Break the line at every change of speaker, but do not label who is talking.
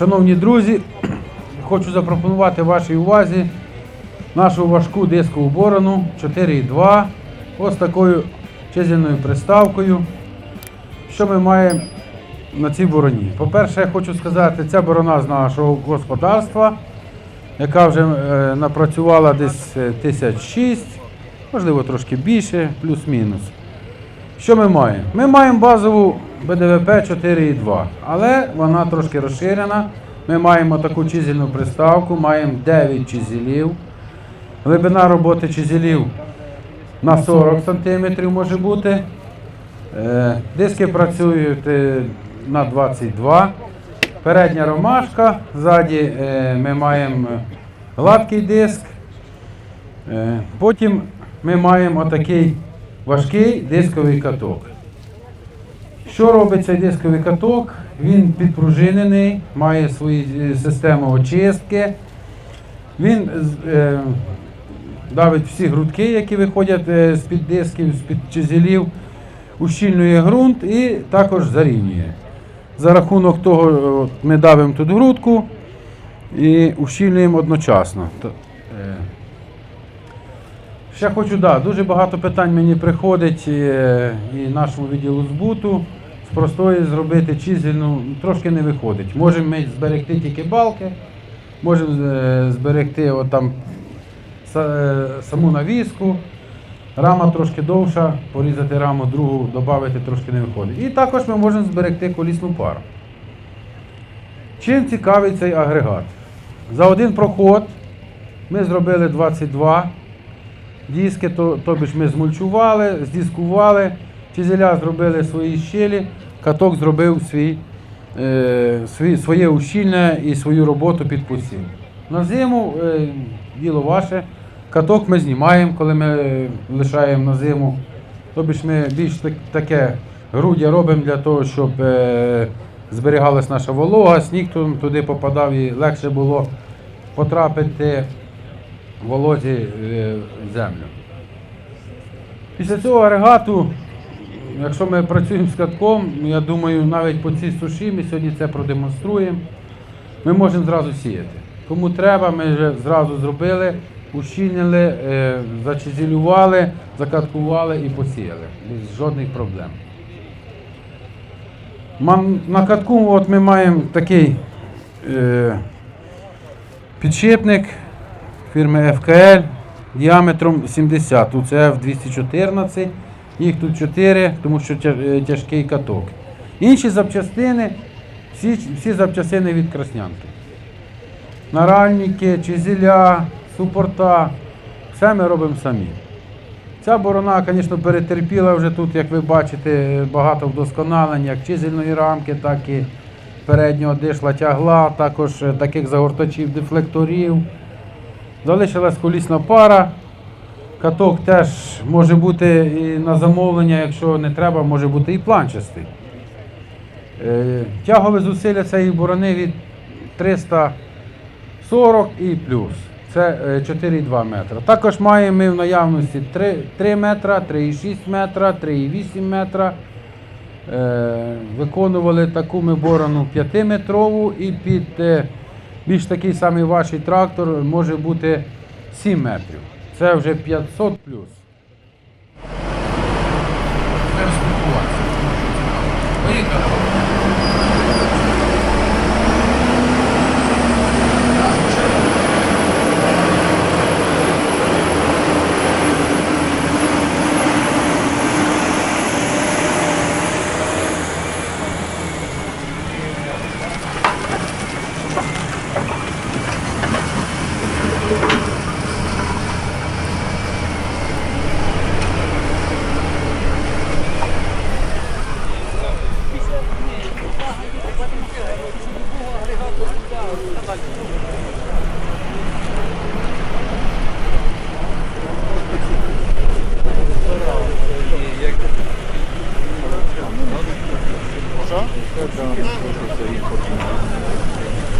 Шановні друзі, хочу запропонувати вашій увазі нашу важку дискову борону 4.2 ось такою чизельною приставкою. Що ми маємо на цій бороні? По-перше, я хочу сказати, ця борона з нашого господарства, яка вже е, напрацювала десь е, тисяч шість, можливо трошки більше, плюс-мінус. Що ми маємо? Ми маємо базову БДВП 4.2, але вона трошки розширена. Ми маємо таку чизельну приставку, маємо 9 чизелів. Глибина роботи чизелів на 40 см може бути. Е, Диски працюють е, на 22. Передня ромашка, ззаді е, ми маємо гладкий диск. Потім ми маємо отакий важкий дисковий каток. Що робить цей дисковий каток? Він підпружинений, має свою е, систему очистки. Він е, давить всі грудки, які виходять е, з-під дисків, з-під чизелів, ущільнює ґрунт і також зарівнює. За рахунок того, ми давимо тут грудку і ущільнюємо одночасно. Е, Ще хочу, да, дуже багато питань мені приходить і нашому відділу збуту. З простої зробити чизельну трошки не виходить. Можемо ми зберегти тільки балки, можемо е, зберегти от там е, саму навіску. Рама трошки довша, порізати раму другу, додати трошки не виходить. І також ми можемо зберегти колісну пару. Чим цікавий цей агрегат? За один проход ми зробили 22 диски, то, тобі ж ми змульчували, здискували, чизеля зробили свої щелі, каток зробив свій, е, свій, своє ущільне і свою роботу під посів. На зиму е, діло ваше. Каток ми знімаємо, коли ми е, лишаємо на зиму. Тобі ж ми більш таке груддя робимо для того, щоб е, зберігалась наша волога, сніг туди попадав і легше було потрапити волозі е, в землю. Після цього агрегату, якщо ми працюємо з катком, я думаю, навіть по цій суші ми сьогодні це продемонструємо. Ми можемо зразу сіяти. Кому треба, ми вже зразу зробили, ущільнили, е, зачизілювали, закаткували і посіяли. Без жодних проблем. На катку от ми маємо такий е, підшипник фірми FKL діаметром 70. Тут це F214, їх тут 4, тому що е, тяжкий каток. Інші запчастини, всі, всі запчастини від краснянки. Наральники, чизеля, супорта, все ми робимо самі. Ця борона, звісно, перетерпіла вже тут, як ви бачите, багато вдосконалень, як чизельної рамки, так і переднього дишла тягла, також е, таких загортачів, дефлекторів. Залишилась колісна пара. Каток теж може бути і на замовлення, якщо не треба, може бути і планчастий. Е, Тягове зусилля цієї борони від 340 і плюс. Це е, 4,2 метра. Також маємо ми в наявності 3, 3 метра, 3,6 метра, 3,8 метра. Е, Виконували таку ми борону 5-метрову і під е, більш такий самий ваш трактор може бути 7 метрів. Це вже 500 плюс. ということになります。